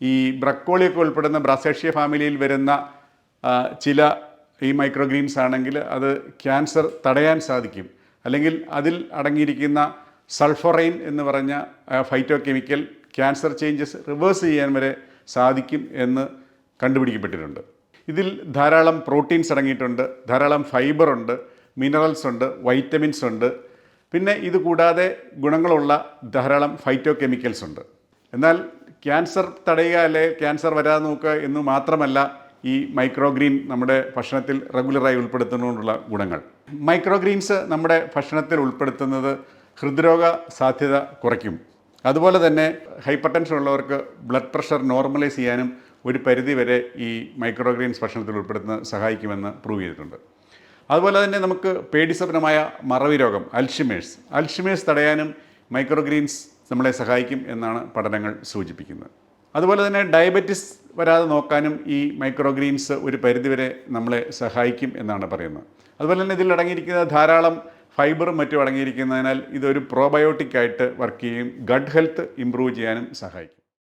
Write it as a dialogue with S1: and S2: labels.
S1: ഈ ബ്രക്കോളിയൊക്കെ ഉൾപ്പെടുന്ന ബ്രാസേഷ്യ ഫാമിലിയിൽ വരുന്ന ചില ഈ മൈക്രോഗ്രീൻസ് ആണെങ്കിൽ അത് ക്യാൻസർ തടയാൻ സാധിക്കും. അല്ലെങ്കിൽ അതിൽ അടങ്ങിയിരിക്കുന്ന സൾഫറൈൻ എന്ന് പറഞ്ഞ phytochemical cancer changes reverse ചെയ്യാൻ വരെ സാധിക്കും എന്ന് കണ്ടുപിടിക്കപ്പെട്ടിട്ടുണ്ട്. ഇതിൽ ധാരാളം പ്രോട്ടീൻസ് അടങ്ങിയിട്ടുണ്ട് ധാരാളം ഫൈബർ ഉണ്ട് മിനറൽസ് ഉണ്ട് വൈറ്റമിൻസ് ഉണ്ട്. പിന്നെ ഇത് കൂടാതെ ഗുണങ്ങളുള്ള ധാരാളം ഫൈറ്റോ കെമിക്കൽസ് ഉണ്ട്. എന്നാൽ ക്യാൻസർ തടയുക അല്ലെ ക്യാൻസർ വരാതെ നോക്കുക എന്ന് മാത്രമല്ല ഈ മൈക്രോഗ്രീൻ നമ്മുടെ ഭക്ഷണത്തിൽ റെഗുലറായി ഉൾപ്പെടുത്തുന്നതുകൊണ്ടുള്ള ഗുണങ്ങൾ. മൈക്രോഗ്രീൻസ് നമ്മുടെ ഭക്ഷണത്തിൽ ഉൾപ്പെടുത്തുന്നത് ഹൃദ്രോഗ സാധ്യത കുറയ്ക്കും. അതുപോലെ തന്നെ ഹൈപ്പർ ടെൻഷൻ ഉള്ളവർക്ക് ബ്ലഡ് പ്രഷർ നോർമലൈസ് ചെയ്യാനും ഒരു പരിധി വരെ ഈ മൈക്രോഗ്രീൻസ് ഭക്ഷണത്തിൽ ഉൾപ്പെടുത്തുന്ന സഹായിക്കുമെന്ന് പ്രൂവ് ചെയ്തിട്ടുണ്ട്. അതുപോലെ തന്നെ നമുക്ക് പേടിസ്വപ്നമായ മറവി രോഗം അൽഷിമേഴ്സ്. അൽഷിമേഴ്സ് തടയാനും മൈക്രോഗ്രീൻസ് നമ്മളെ സഹായിക്കും എന്നാണ് പഠനങ്ങൾ സൂചിപ്പിക്കുന്നത്. അതുപോലെ തന്നെ ഡയബറ്റിസ് വരാതെ നോക്കാനും ഈ മൈക്രോഗ്രീൻസ് ഒരു പരിധിവരെ നമ്മളെ സഹായിക്കും എന്നാണ് പറയുന്നത്. അതുപോലെ തന്നെ ഇതിൽ അടങ്ങിയിരിക്കുന്ന ധാരാളം ഫൈബറും മറ്റും അടങ്ങിയിരിക്കുന്നതിനാൽ ഇതൊരു പ്രോബയോട്ടിക് ആയിട്ട് വർക്ക് ചെയ്യും. ഗഡ് ഹെൽത്ത് ഇമ്പ്രൂവ് ചെയ്യാനും സഹായിക്കും.